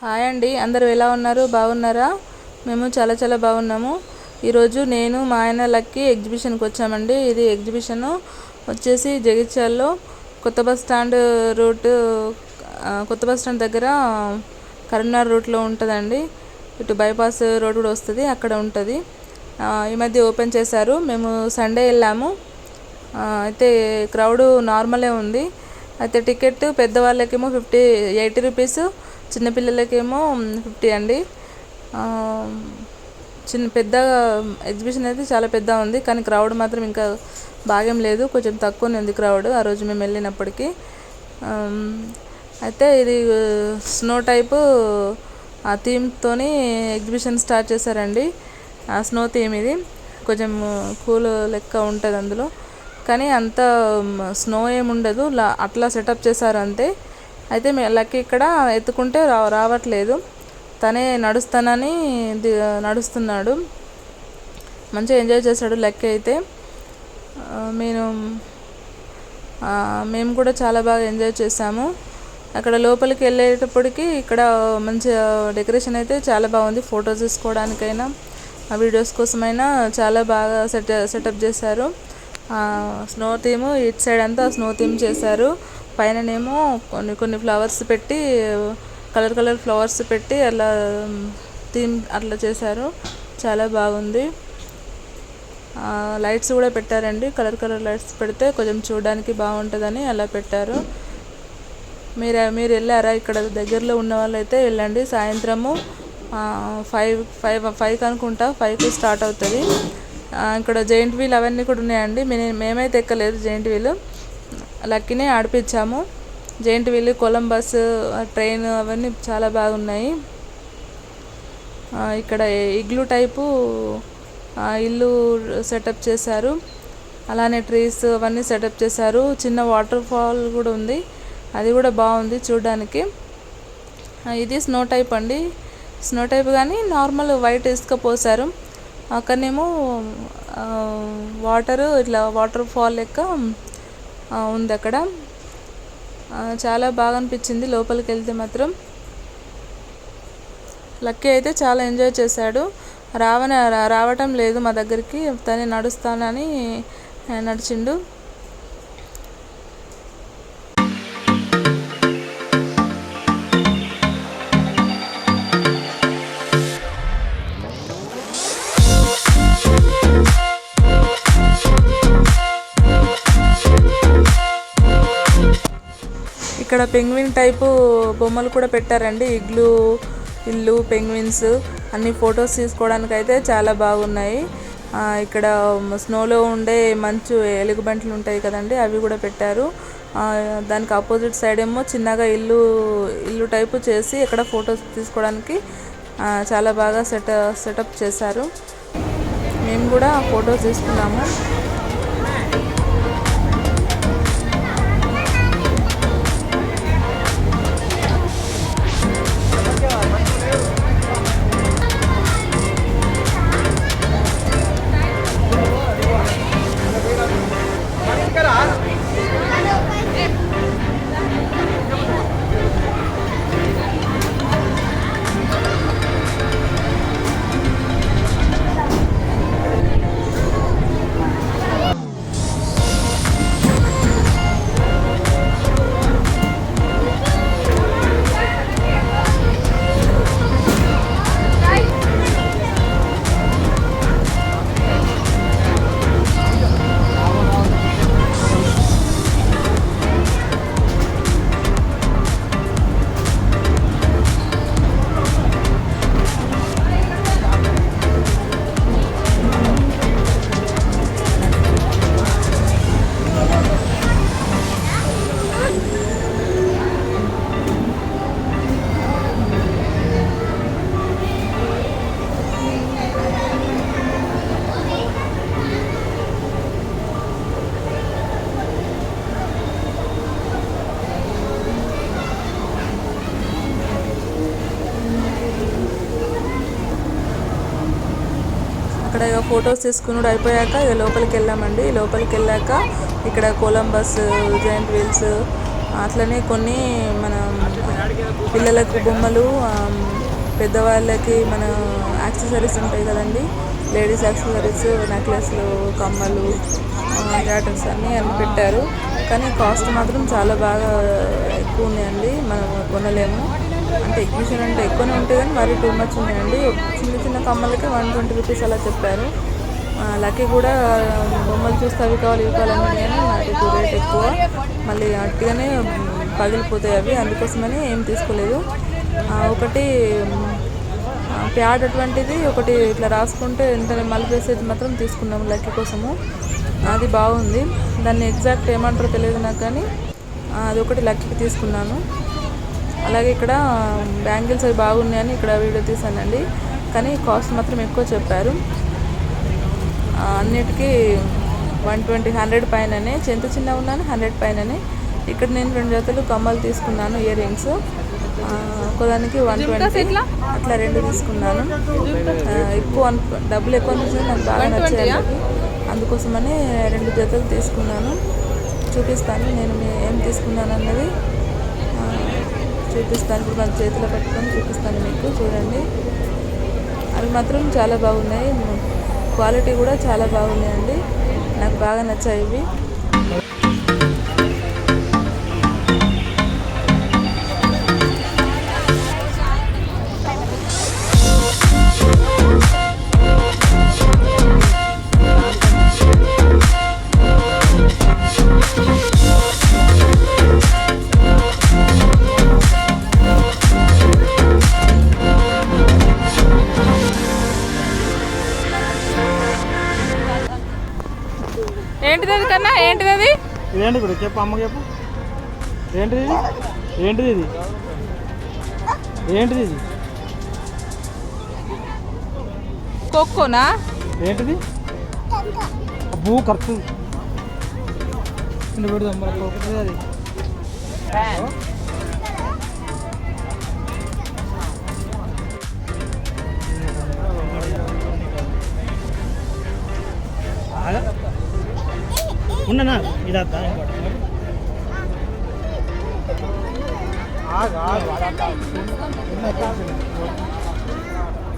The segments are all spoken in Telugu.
హాయ్ అండి. అందరూ ఎలా ఉన్నారు? బాగున్నారా? మేము చాలా చాలా బాగున్నాము. ఈరోజు నేను మా ఆయన లక్కి ఎగ్జిబిషన్కి వచ్చామండి. ఇది ఎగ్జిబిషన్. వచ్చేసి జగిత్యాల్లో కొత్త బస్ స్టాండ్ రూట్ కొత్త బస్ స్టాండ్ దగ్గర కరీంనగర్ రూట్లో ఉంటుందండి. ఇటు బైపాస్ రోడ్ కూడా వస్తుంది అక్కడ ఉంటుంది. ఈ మధ్య ఓపెన్ చేశారు. మేము సండే వెళ్ళాము. అయితే క్రౌడ్ నార్మలే ఉంది. అయితే టికెట్ పెద్దవాళ్ళకేమో ఫిఫ్టీ ఎయిటీ రూపీస్. చిన్నపిల్లలకేమో ఫిఫ్టీ అండి. చిన్న పెద్ద ఎగ్జిబిషన్ అయితే చాలా పెద్ద ఉంది కానీ క్రౌడ్ మాత్రం ఇంకా బాగేం లేదు. కొంచెం తక్కువనే ఉంది క్రౌడ్ ఆ రోజు మేము వెళ్ళినప్పటికీ. అయితే ఇది స్నో టైపు ఆ థీమ్తోని ఎగ్జిబిషన్ స్టార్ట్ చేశారండి. ఆ స్నో థీమ్ ఇది. కొంచెం కూల్ లెక్క ఉంటుంది అందులో. కానీ అంత స్నో ఏమి ఉండదు. అట్లా సెటప్ చేశారు అంతే అయితే మే లక్కీ ఇక్కడ ఎత్తుకుంటే రా రావట్లేదు. తనే నడుస్తానని నడుస్తున్నాడు. మంచిగా ఎంజాయ్ చేశాడు లక్కీ అయితే. నేను మేము కూడా చాలా బాగా ఎంజాయ్ చేసాము అక్కడ లోపలికి వెళ్ళేటప్పటికి ఇక్కడ మంచిగా డెకరేషన్ అయితే చాలా బాగుంది. ఫొటోస్ తీసుకోవడానికైనా ఆ వీడియోస్ కోసమైనా చాలా బాగా సెట్ సెటప్ చేశారు. స్నో థీమ్ ఇటు సైడ్ అంతా స్నో థీమ్ చేశారు. పైననేమో కొన్ని కొన్ని ఫ్లవర్స్ పెట్టి కలర్ కలర్ ఫ్లవర్స్ పెట్టి అలా థీమ్ అట్లా చేశారు. చాలా బాగుంది. లైట్స్ కూడా పెట్టారండి. కలర్ కలర్ లైట్స్ పెడితే కొంచెం చూడడానికి బాగుంటుందని అలా పెట్టారు. మీరు మీరు వెళ్ళారా? ఇక్కడ దగ్గరలో ఉన్న వాళ్ళైతే వెళ్ళండి. సాయంత్రము ఫైవ్ ఫైవ్ ఫైవ్ ఫైవ్కి అనుకుంటా ఫైవ్కి స్టార్ట్ అవుతుంది. ఇక్కడ జైంట్ వీల్ అవన్నీ కూడా ఉన్నాయండి. మేమైతే ఎక్కలేదు జైంట్ వీల్. లక్కీనే ఆడిపించాము. జైంట్ వీల్ కొలంబస్ ట్రైన్ అవన్నీ చాలా బాగున్నాయి. ఇక్కడ ఇగ్లు టైపు ఇల్లు సెటప్ చేశారు. అలానే ట్రీస్ అవన్నీ సెటప్ చేశారు. చిన్న వాటర్ ఫాల్ కూడా ఉంది. అది కూడా బాగుంది చూడడానికి. ఇది స్నో టైప్ అండి. స్నో టైప్ కానీ నార్మల్ వైట్ ఇసుక పోసారు అక్కడనేమో వాటర్ ఇట్లా వాటర్ ఫాల్ లెక్క ఉంది అక్కడ. చాలా బాగా అనిపించింది లోపలికి వెళ్తే మాత్రం. లక్కీ అయితే చాలా ఎంజాయ్ చేశాడు. రావన రావటం లేదు మా దగ్గరికి. తనే నడుస్తానని నడిచిండు. ఇక్కడ పెంగ్విన్ టైపు బొమ్మలు కూడా పెట్టారండి. ఇగ్లు ఇల్లు పెంగ్విన్స్ అన్ని ఫొటోస్ తీసుకోవడానికి అయితే చాలా బాగున్నాయి. ఇక్కడ స్నోలో ఉండే మంచు ఎలుగుబంట్లు ఉంటాయి కదండి అవి కూడా పెట్టారు. దానికి ఆపోజిట్ సైడ్ ఏమో చిన్నగా ఇల్లు ఇల్లు టైపు చేసి ఇక్కడ ఫొటోస్ తీసుకోవడానికి చాలా బాగా సెట సెటప్ చేశారు. మేము కూడా ఫొటోస్ తీసుకున్నాము. ఫొటోస్ తీసుకున్నాడు అయిపోయాక ఇక లోపలికి వెళ్ళామండి. లోపలికి వెళ్ళాక ఇక్కడ కొలంబస్ జైంట్ వీల్స్ అట్లనే కొన్ని మన పిల్లలకు బొమ్మలు పెద్దవాళ్ళకి మన యాక్సెసరీస్ ఉంటాయి కదండి. లేడీస్ యాక్సెసరీస్ నెక్లెస్లు కమ్మలు జాటర్స్ అన్నీ అన్ని పెట్టారు. కానీ కాస్ట్ మాత్రం చాలా బాగా ఎక్కువ ఉన్నాయండి. మనం కొనలేము. అంటే ఎగ్జిబిషన్ అంటే ఎక్కువనే ఉంటుంది కానీ మరీ టూ మచ్ ఉన్నాయండి. చిన్న చిన్న కమ్మలకి వన్ ట్వంటీ రూపీస్ అలా చెప్పారు. లక్కీ కూడా బొమ్మలు చూస్తే అవి కావాలి ఇవి కావాలని కానీ నాకు రేట్ ఎక్కువ. మళ్ళీ అట్టిగానే పగిలిపోతాయి అవి అందుకోసమని ఏం తీసుకోలేదు. ఒకటి ప్యాడ్ అటువంటిది ఒకటి ఇట్లా రాసుకుంటే వెంటనే మలిపేసేది మాత్రం తీసుకున్నాము లక్కీ కోసము. అది బాగుంది. దాన్ని ఎగ్జాక్ట్ ఏమంటారో తెలియదు నాకు కానీ అది ఒకటి లక్కీకి తీసుకున్నాను. అలాగే ఇక్కడ బ్యాంగిల్స్ అవి బాగున్నాయని ఇక్కడ వీడియో తీసానండి. కానీ కాస్ట్ మాత్రం ఎక్కువ చెప్పారు. అన్నిటికీ వన్ ట్వంటీ హండ్రెడ్ పైననే ఎంత చిన్న ఉన్నాను హండ్రెడ్ పైననే. ఇక్కడ నేను రెండు జతలు కమ్మలు తీసుకున్నాను ఇయర్ రింగ్స్. ఒకదానికి వన్ ట్వంటీ అట్లా రెండు తీసుకున్నాను. ఎక్కువ డబ్బులు ఎక్కువ అనిపించింది నాకు బాగా నచ్చాయి. అందుకోసమని రెండు జతలు తీసుకున్నాను. చూపిస్తాను నేను ఏం తీసుకున్నాను అన్నది చూపిస్తాను. ఇప్పుడు మన చేతిలో పట్టుకొని చూపిస్తాను మీకు. చూడండి. అవి మాత్రం చాలా బాగున్నాయి. క్వాలిటీ కూడా చాలా బాగున్నాయండి. నాకు బాగా నచ్చాయి ఇవి. ఏంటిది కన్నా? ఏంటిది అది ఇదేంటి ఇప్పుడు చెప్పు అమ్మకి చెప్పు. ఏంటిది ఏంటిది ఇది? ఏంటిది ఇది? కొక్కోనా ఏంటిది? అబ్బూ ఇంటి పెడదాం మరి అది ఉండనా ఇదద్దా ఆగు ఆగు అదద్దా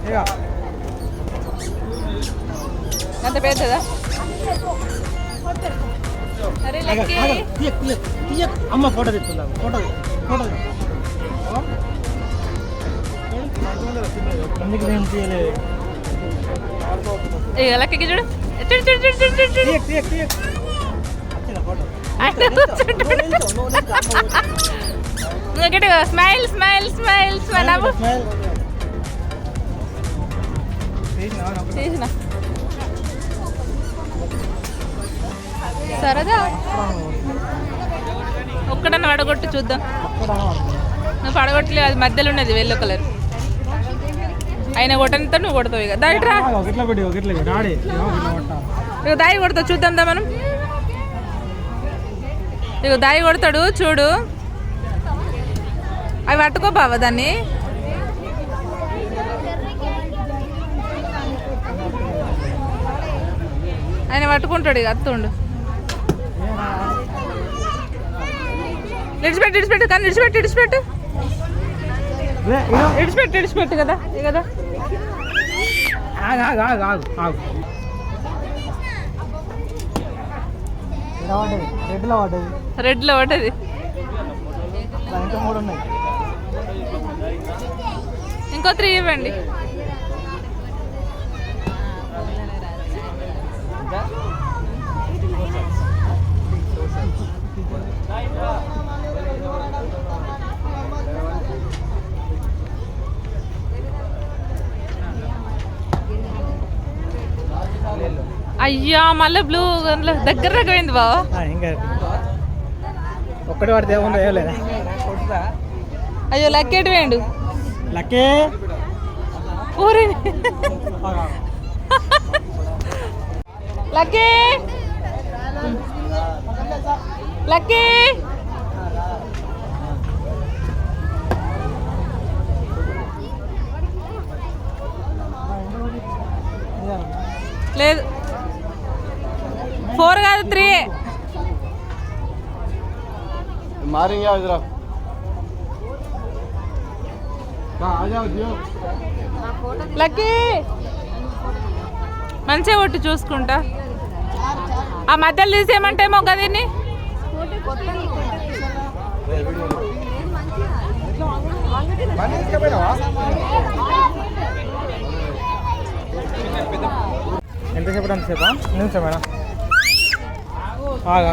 ఇక అంత పెద్దదా అరే ఆగు, లక్కీ ఆగు. తీయకు, తీయకు, తీయకు. అమ్మ ఫోటో తెచ్చుకుందాం ఫోటో ఫోటో అందుకు నేను తీయలేదు ఇక లక్కీకి చూడు చూడు చూడు చూడు చూడు ఆయన గట్టిగా స్మైల్ స్మైల్ స్మైల్ స్మైల్. నాకు? చేసిన సరదా. ఒక్కడన్నా పడగొట్టు చూద్దాం. నువ్వు పడగొట్టలేదు అది మధ్యలో ఉన్నది వెల్లో కలర్ ఆయన కొట్టనితో నువ్వు కొడతావు ఇక. దాయిట్రా దాయి కొడతావు చూద్దాం దా మనం. ఇక దాయి కొడతాడు చూడు. అవి పట్టుకో బావ దాన్ని. ఆయన పట్టుకుంటాడు ఇక అత్తుండు. ఇడిచిపెట్టు ఇడిచిపెట్టు కానీ ఇడిచిపెట్టు ఇడిచిపెట్టు. ఇడిచిపెట్టు ఇడిచిపెట్టు కదా ఇది కదా ఆగు ఆగు ఆగు ఆగు ఆగు ఇలా పడ్డది రెడ్లో పడ్డది? రెడ్లో పడ్డది. ఇంకా మూడు ఉన్నాయి. ఇంకో త్రీ ఇవ్వండి. అయ్యా మళ్ళీ బ్లూ దగ్గర దగ్గర అయింది బావ. ఒక్కటి పడితే అయ్యో లక్కేటి వేయండు లక్కే? ఊరి. లక్కీ. లక్కీ లేదు ఫోర్ కాదు త్రీ मारेंगे आज रात లక్కీ మంచిగా కొట్టి చూసుకుంటా ఆ మధ్యలో తీసేయమంటే మొగ్గ దీన్ని ఎంతసేపు అంతసేపా నిమిషమేనా ఆగు,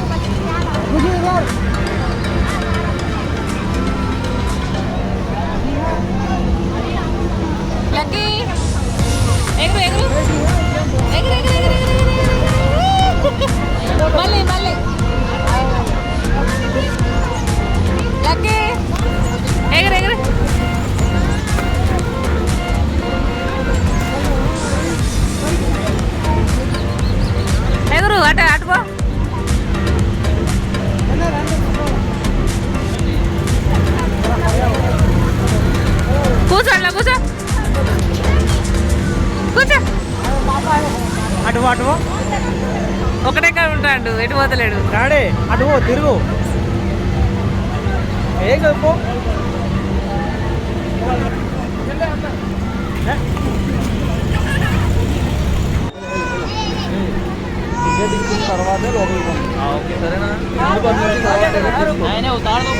lagi. Egru egru egru lagi. Ada apa? అటు అటు ఒకటే కాడ ఉంటాడు ఎటు పోతలేడు డాడీ అటు పో, తిరుగు ఏం కలుపు టికెట్ ఇచ్చిన తర్వాతే లోపలికి పంపిస్తాం ఓకే సరేనా ముందు పంపించిన తర్వాత ఆయన ఉతాడు